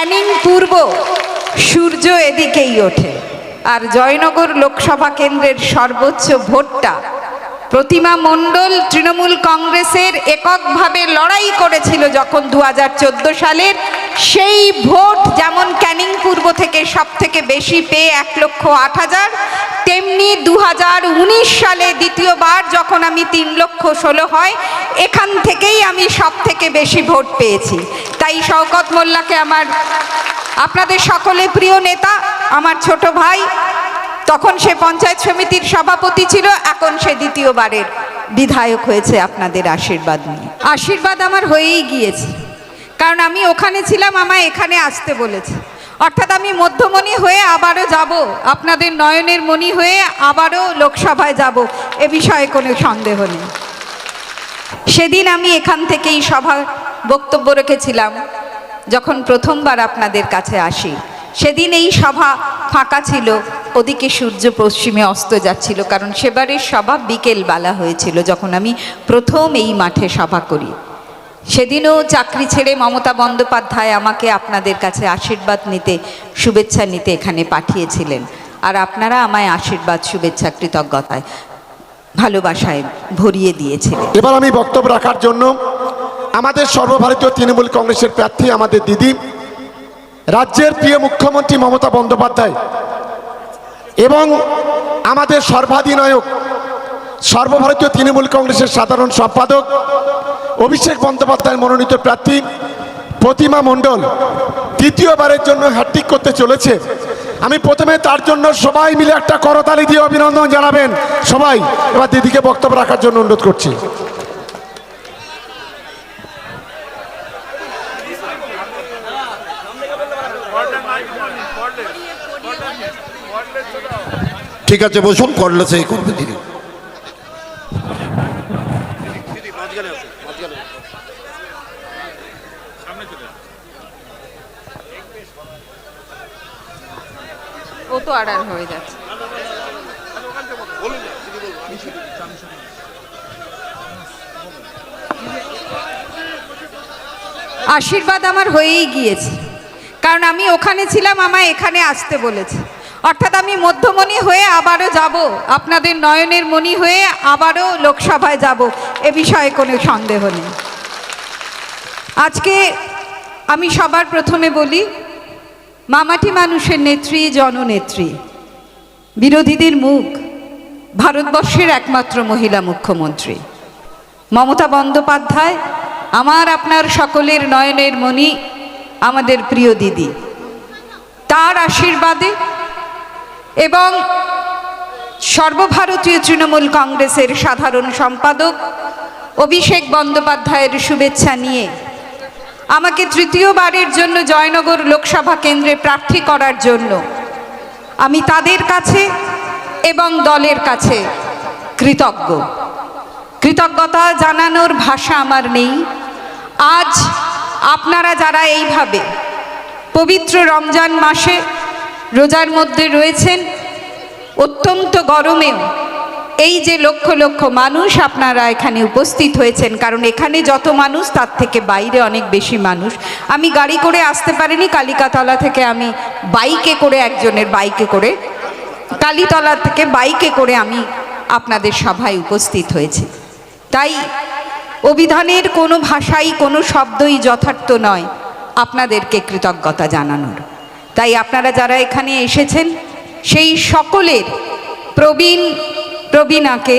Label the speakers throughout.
Speaker 1: ক্যানিং পূর্ব, সূর্য এদিকেই ওঠে। আর জয়নগর লোকসভা কেন্দ্রের সর্বোচ্চ ভোটটা প্রতিমা মণ্ডল তৃণমূল কংগ্রেসের এককভাবে লড়াই করেছিল যখন দু হাজার চোদ্দ সালের সেই ভোট যেমন ক্যানিং পূর্ব থেকে সব থেকে বেশি পেয়ে এক লক্ষ আট হাজার, তেমনি দু হাজার উনিশ সালে দ্বিতীয়বার যখন আমি তিন লক্ষ ষোলো হয়, এখান থেকেই আমি সব থেকে বেশি ভোট পেয়েছি। তাই শওকত মোল্লাকে আমার, আপনাদের সকলে প্রিয় নেতা, আমার ছোট ভাই, তখন সে পঞ্চায়েত সমিতির সভাপতি ছিল, এখন সে দ্বিতীয়বারের বিধায়ক হয়েছে আপনাদের আশীর্বাদ নিয়ে। আশীর্বাদ আমার হয়েই গিয়েছে, কারণ আমি ওখানে ছিলাম, আমায় এখানে আসতে বলেছে। অর্থাৎ আমি মধ্যমণি হয়ে আবারও যাব, আপনাদের নয়নের মণি হয়ে আবারও লোকসভায় যাব, এ বিষয়ে কোনো সন্দেহ নেই। সেদিন আমি এখান থেকেই সভা বক্তব্য রেখেছিলাম, যখন প্রথমবার আপনাদের কাছে আসি, সেদিন এই সভা ফাঁকা ছিল, ওদিকে সূর্য পশ্চিমে অস্ত যাচ্ছিল, কারণ সেবারের সভা বিকেলবেলা হয়েছিল, যখন আমি প্রথম এই মাঠে সভা করি। সেদিনও চাকরি ছেড়ে মমতা বন্দ্যোপাধ্যায় আমাকে আপনাদের কাছে আশীর্বাদ নিতে, শুভেচ্ছা নিতে এখানে পাঠিয়েছিলেন, আর আপনারা আমায় আশীর্বাদ, শুভেচ্ছা, কৃতজ্ঞতায়, ভালোবাসায় ভরিয়ে দিয়েছিলেন।
Speaker 2: এবার আমি বক্তব্য রাখার জন্য আমাদের সর্বভারতীয় তৃণমূল কংগ্রেসের প্রার্থী আমাদের দিদি, রাজ্যের প্রিয় মুখ্যমন্ত্রী মমতা বন্দ্যোপাধ্যায়, এবং আমাদের সর্বাধিনায়ক, সর্বভারতীয় তৃণমূল কংগ্রেসের সাধারণ সম্পাদক অভিষেক বন্দ্যোপাধ্যায়ের মনোনীত প্রার্থী প্রতিমা মণ্ডল তৃতীয়বারের জন্য হ্যাট্রিক করতে চলেছে। আমি প্রথমে তার জন্য সবাই মিলে একটা করতালি দিয়ে অভিনন্দন জানাবেন। সবাই, এবার দিদিকে বক্তব্য রাখার জন্য অনুরোধ করছি।
Speaker 3: ঠিক আছে, বসুন করলে সেই করবে দিদি
Speaker 1: ও তো হয়ে যাচ্ছে। আশীর্বাদ আমার হয়েই গিয়েছে। কারণ আমি ওখানে ছিলাম, আমায় এখানে আসতে বলেছে। অর্থাৎ আমি মধ্যমণি হয়ে আবারও যাব, আপনাদের নয়নের মণি হয়ে আবারও লোকসভায় যাব, এ বিষয়ে কোনো সন্দেহ নেই। আজকে আমি সবার প্রথমে বলি, মামাটি মানুষের নেত্রী, জননেত্রী, বিরোধীদের মুখ, ভারতবর্ষের একমাত্র মহিলা মুখ্যমন্ত্রী। মমতা বন্দ্যোপাধ্যায়, আমার আপনার সকলের নয়নের মণি আমাদের প্রিয় দিদি। তার আশীর্বাদে এবং সর্বভারতীয় তৃণমূল কংগ্রেসের সাধারণ সম্পাদক অভিষেক বন্দ্যোপাধ্যায়ের শুভেচ্ছা নিয়ে আমাকে তৃতীয়বারের জন্য জয়নগর লোকসভা কেন্দ্রে প্রার্থী করার জন্য আমি তাদের কাছে এবং দলের কাছে কৃতজ্ঞ। কৃতজ্ঞতা জানানোর ভাষা আমার নেই। আজ আপনারা যারা এইভাবে পবিত্র রমজান মাসে রোজার মধ্যে রয়েছেন, অত্যন্ত গরমেও এই যে লক্ষ লক্ষ মানুষ আপনারা এখানে উপস্থিত হয়েছেন, কারণ এখানে যত মানুষ, তার থেকে বাইরে অনেক বেশি মানুষ। আমি গাড়ি করে আসতে পারিনি, কালিকাতলা থেকে আমি বাইকে করে, একজনের বাইকে করে, কালীতলা থেকে বাইকে করে আমি আপনাদের সভায় উপস্থিত হয়েছি। তাই অভিধানের কোনো ভাষাই, কোনো শব্দই যথার্থ নয়। আপনাদেরকে কৃতজ্ঞতা জানানোর। তাই আপনারা যারা এখানে এসেছেন, সেই সকলের প্রবীণ প্রবীণাকে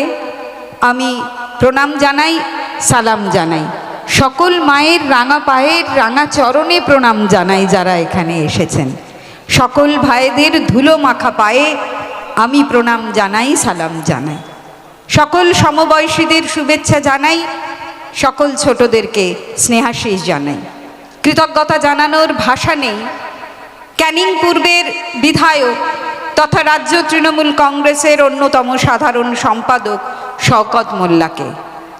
Speaker 1: আমি প্রণাম জানাই, সালাম জানাই। সকল মায়ের রাঙা পায়ের রাঙা চরণে প্রণাম জানাই যারা এখানে এসেছেন। সকল ভাইদের ধুলো মাখা পায়ে আমি প্রণাম জানাই, সালাম জানাই। সকল সমবয়সীদের শুভেচ্ছা জানাই সকল ছোটদেরকে স্নেহাশিস জানাই। কৃতজ্ঞতা জানানোর ভাষা নেই। ক্যানিং পূর্বের বিধায়ক তথা রাজ্য তৃণমূল কংগ্রেসের অন্যতম সাধারণ সম্পাদক শওকত মোল্লাকে।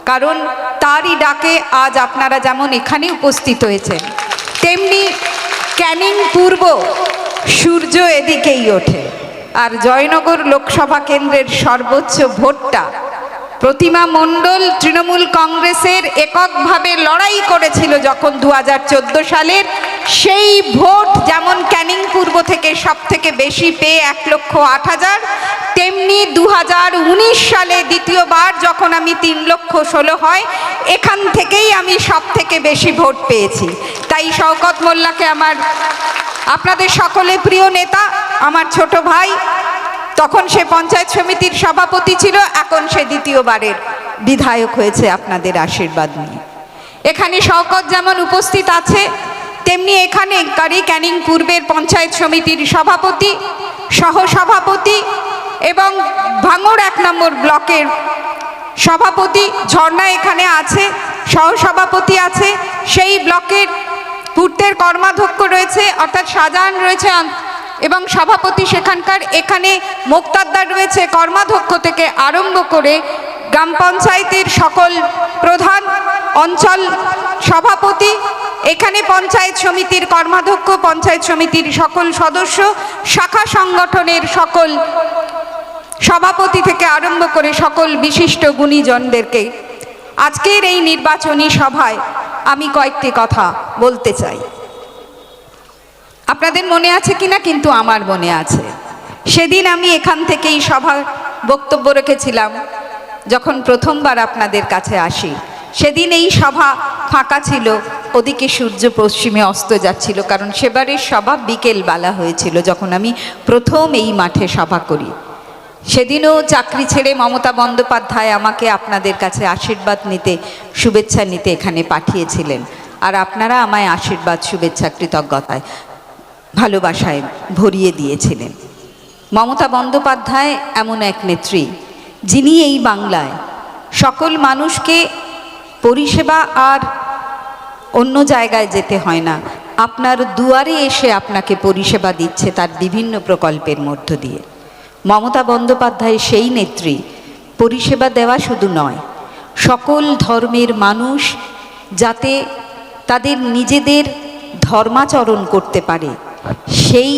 Speaker 1: কারণ তারই ডাকে আজ আপনারা যেমন এখানে উপস্থিত হয়েছেন, তেমনি ক্যানিং পূর্ব সূর্য এদিকেই ওঠে। আর জয়নগর লোকসভা কেন্দ্রের সর্বোচ্চ ভোটটা প্রতিমা মণ্ডল তৃণমূল কংগ্রেসের এককভাবে লড়াই করেছিল যখন দু হাজার চোদ্দ সালের সেই ভোট যেমন ক্যানিং পূর্ব থেকে সব থেকে বেশি পেয়ে এক লক্ষ আট হাজার, তেমনি দু হাজার উনিশ সালে দ্বিতীয়বার যখন আমি তিন লক্ষ ষোলো হয়, এখান থেকেই আমি সব থেকে বেশি ভোট পেয়েছি। তাই শওকত মোল্লাকে আমার, আপনাদের সকলে প্রিয় নেতা, আমার ছোট ভাই তখন সে পঞ্চায়েত সমিতির সভাপতি ছিল, এখন সে দ্বিতীয়বারের বিধায়ক হয়েছে আপনাদের আশীর্বাদ নিয়ে। এখানে শওকত যেমন উপস্থিত আছে, তেমনি এখানে কারি ক্যানিং পূর্বের পঞ্চায়েত সমিতির সভাপতি, সহসভাপতি এবং ভাঙড় এক নম্বর ব্লকের সভাপতি ঝর্ণা এখানে আছে, সহসভাপতি আছে। সেই ব্লকের পূর্তের কর্মাধ্যক্ষ রয়েছে, অর্থাৎ শাহজাহান রয়েছে এবং সভাপতি সেখানকার এখানে মোক্তাদ্দার রয়েছে, কর্মাধ্যক্ষ থেকে আরম্ভ করে গ্রাম পঞ্চায়েতের সকল প্রধান অঞ্চল সভাপতি, এখানে পঞ্চায়েত সমিতির কর্মাধ্যক্ষ, পঞ্চায়েত সমিতির সকল সদস্য, শাখা সংগঠনের সকল সভাপতি থেকে আরম্ভ করে সকল বিশিষ্ট গুণীজনদেরকে আজকের এই নির্বাচনী সভায় আমি কয়েকটি কথা বলতে চাই। আপনাদের মনে আছে কিনা? কিন্তু আমার মনে আছে। সেদিন আমি এখান থেকেই সভার বক্তব্য রেখেছিলাম, যখন প্রথমবার আপনাদের কাছে আসি। সেদিন এই সভা ফাঁকা ছিল, ওদিকে সূর্য পশ্চিমে অস্ত যাচ্ছিল, কারণ সেবারের সভা বিকেলবেলা হয়েছিল, যখন আমি প্রথম এই মাঠে সভা করি। সেদিনও চাকরি ছেড়ে মমতা বন্দ্যোপাধ্যায় আমাকে আপনাদের কাছে আশীর্বাদ নিতে, শুভেচ্ছা নিতে এখানে পাঠিয়েছিলেন। আর আপনারা আমায় আশীর্বাদ, শুভেচ্ছা, কৃতজ্ঞতায়। ভালোবাসায় ভরিয়ে দিয়েছিলেন। মমতা বন্দ্যোপাধ্যায় এমন এক নেত্রী, যিনি এই বাংলায় সকল মানুষকে পরিষেবা আর অন্য জায়গায় যেতে হয় না। আপনার দুয়ারে এসে আপনাকে পরিষেবা দিচ্ছে তার বিভিন্ন প্রকল্পের মধ্য দিয়ে। মমতা বন্দ্যোপাধ্যায় সেই নেত্রী, পরিষেবা দেওয়া শুধু নয়, সকল ধর্মের মানুষ যাতে তাদের নিজেদের ধর্মাচরণ করতে পারে সেই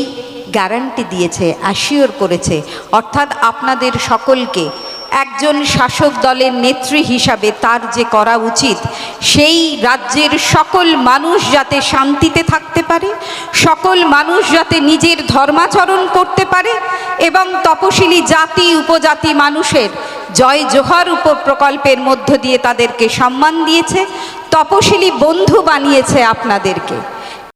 Speaker 1: গ্যারান্টি দিয়েছে অ্যাসিওর করেছে। অর্থাৎ আপনাদের সকলকে একজন শাসক দলের নেত্রী হিসাবে তার যে করা উচিত, সেই রাজ্যের সকল মানুষ যাতে শান্তিতে থাকতে পারে, সকল মানুষ যাতে নিজের ধর্মাচরণ করতে পারে এবং তপশিলি জাতি, উপজাতি মানুষের জয় জোহার উপর প্রকল্পের মধ্য দিয়ে তাদেরকে সম্মান দিয়েছে, তপশিলি বন্ধু বানিয়েছে আপনাদেরকে।